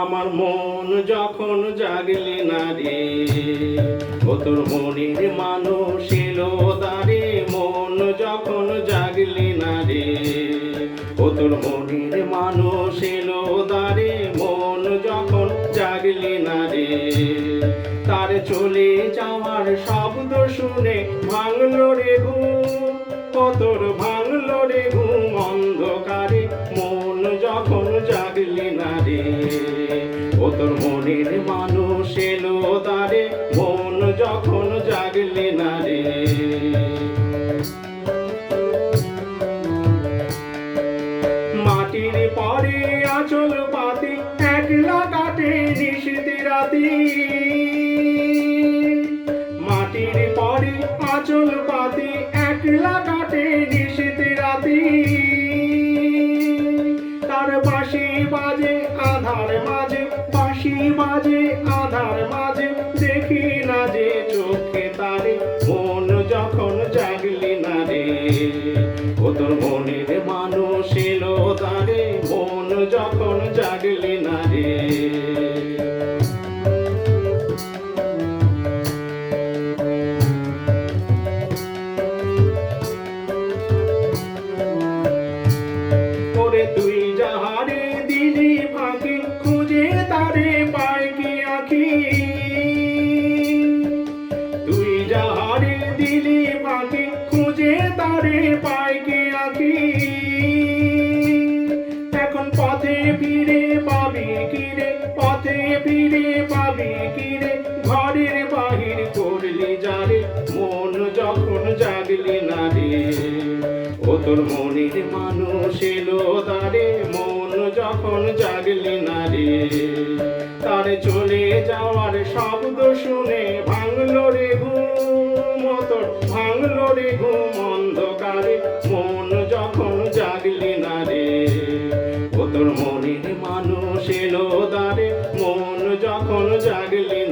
আমার মন যখন জাগলে না রে, ও তোর মনের মানুষ এলো দারে মন যখন জাগলে না রে, ও তোর মনের মানুষ এলো দারে মন যখন জাগলে না রে। তার চলে যাওয়ার শব্দ শুনে ভাঙলো রে ঘুম কতর ভাঙলো রে ঘুম তোর মনের মানুষ এলো তারে, মন যখন জাগলি না রে। মাটির পরে আচল পাতি একলা কাটে নিশীত রাতি। মাটির পরে আচল পাতি একলা কাটে নিশীত রাতি। তার বাঁশি বাজে, আধার মাঝে বাজে আধার মাঝে, দেখি না যে চোখে তারে। মন যখন জাগলি না রে, ও তোর মনের মানুষ এলো তারে। মন যখন জাগলি না রে। খুঁজে তারে পাই কি আঁকি এখন পথে ফিরে পাবি কিরে পথে ফিরে পাবি কিরে ঘরের বাহির করলি যারে মন যখন জাগলি না রে। ও তোর মনের মানুষ এলো তারে মন যখন জাগলি না রে। তার চলে যাওয়ার শব্দ শুনে ভাঙলো রে মানুষ এলো তারে মন যখন জাগলি না রে